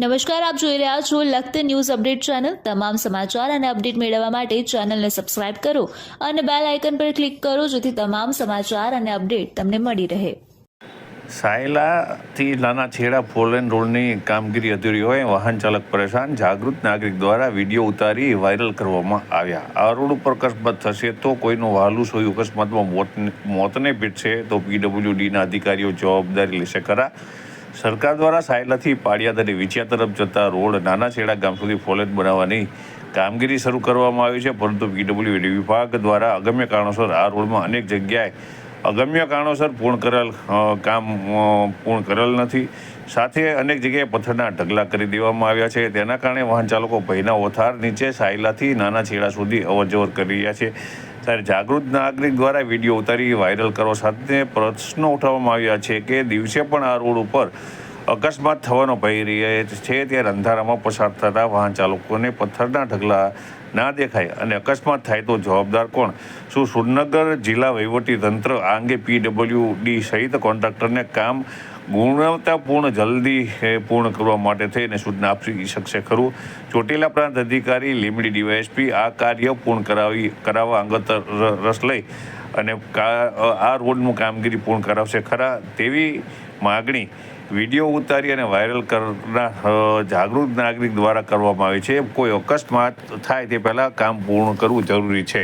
નમસ્કાર, આપ જોઈ રહ્યા છો લખત ન્યૂઝ અપડેટ ચેનલ. તમામ સમાચાર અને અપડેટ મેળવવા માટે ચેનલને સબસ્ક્રાઇબ કરો અને બેલ આઇકન પર ક્લિક કરો જેથી તમામ સમાચાર અને અપડેટ તમને મળી રહે. સાયલાથી નાના છેડા ફોરલેન રોડની કામગીરી અધૂરી હોય, વાહન ચાલક પરેશાન, જાગૃત નાગરિક દ્વારા વીડિયો ઉતારી વાયરલ કરવામાં આવ્યા. આ રોડ ઉપર અકસ્માત થશે તો કોઈનું વહાલું સોયું અકસ્માતમાં મોત મોતને પીટશે તો પીડબ્લ્યુડીના અધિકારીઓ જવાબદારી લેશે ખરા. સરકાર દ્વારા સાયલાથી પાડિયાદરી વિછિયા તરફ જતા રોડ નાના છેડા ગામ સુધી ફોલેટ બનાવવાની કામગીરી શરૂ કરવામાં આવી છે, પરંતુ પીડબ્લ્યુડી વિભાગ દ્વારા અગમ્ય કારણોસર આ રોડમાં અનેક જગ્યાએ અગમ્ય કારણોસર પૂર્ણ કરેલ કામ પૂર્ણ કરેલ નથી. સાથે અનેક જગ્યાએ પથ્થરના ઢગલા કરી દેવામાં આવ્યા છે. તેના કારણે વાહન ચાલકો ભયના ઓથાર નીચે સાયલાથી નાના છેડા સુધી અવરજવર કરી રહ્યા છે. ત્યારે જાગૃત નાગરિક દ્વારા વીડિયો ઉતારી વાયરલ કરવા સાથે પ્રશ્નો ઉઠાવવામાં આવ્યા છે કે દિવસે પણ આ રોડ ઉપર અકસ્માત થવાનો ભય રહે છે ત્યારે અંધારામાં પસાર થતા વાહન ચાલકોને પથ્થરના ઢગલા ના દેખાય અને અકસ્માત થાય તો જવાબદાર કોણ? શું સુરનગર જિલ્લા વહીવટી તંત્ર આ અંગે પીડબ્લ્યુડી સહિત કોન્ટ્રાક્ટરને કામ ગુણવત્તાપૂર્ણ જલ્દી પૂર્ણ કરવા માટે થઈને સૂચના આપી શકશે ખરું? ચોટીલા પ્રાંત અધિકારી લીમડી ડીવાયએસપી આ કાર્ય પૂર્ણ કરાવી, કરાવવા અંગત રસ લઈ અને આ રોડનું કામગીરી પૂર્ણ કરાવશે ખરા? તેવી માગણી વીડિયો ઉતારી અને વાયરલ કરનાર જાગૃત નાગરિક દ્વારા કરવામાં આવે છે. કોઈ અકસ્માત થાય તે પહેલાં કામ પૂર્ણ કરવું જરૂરી છે.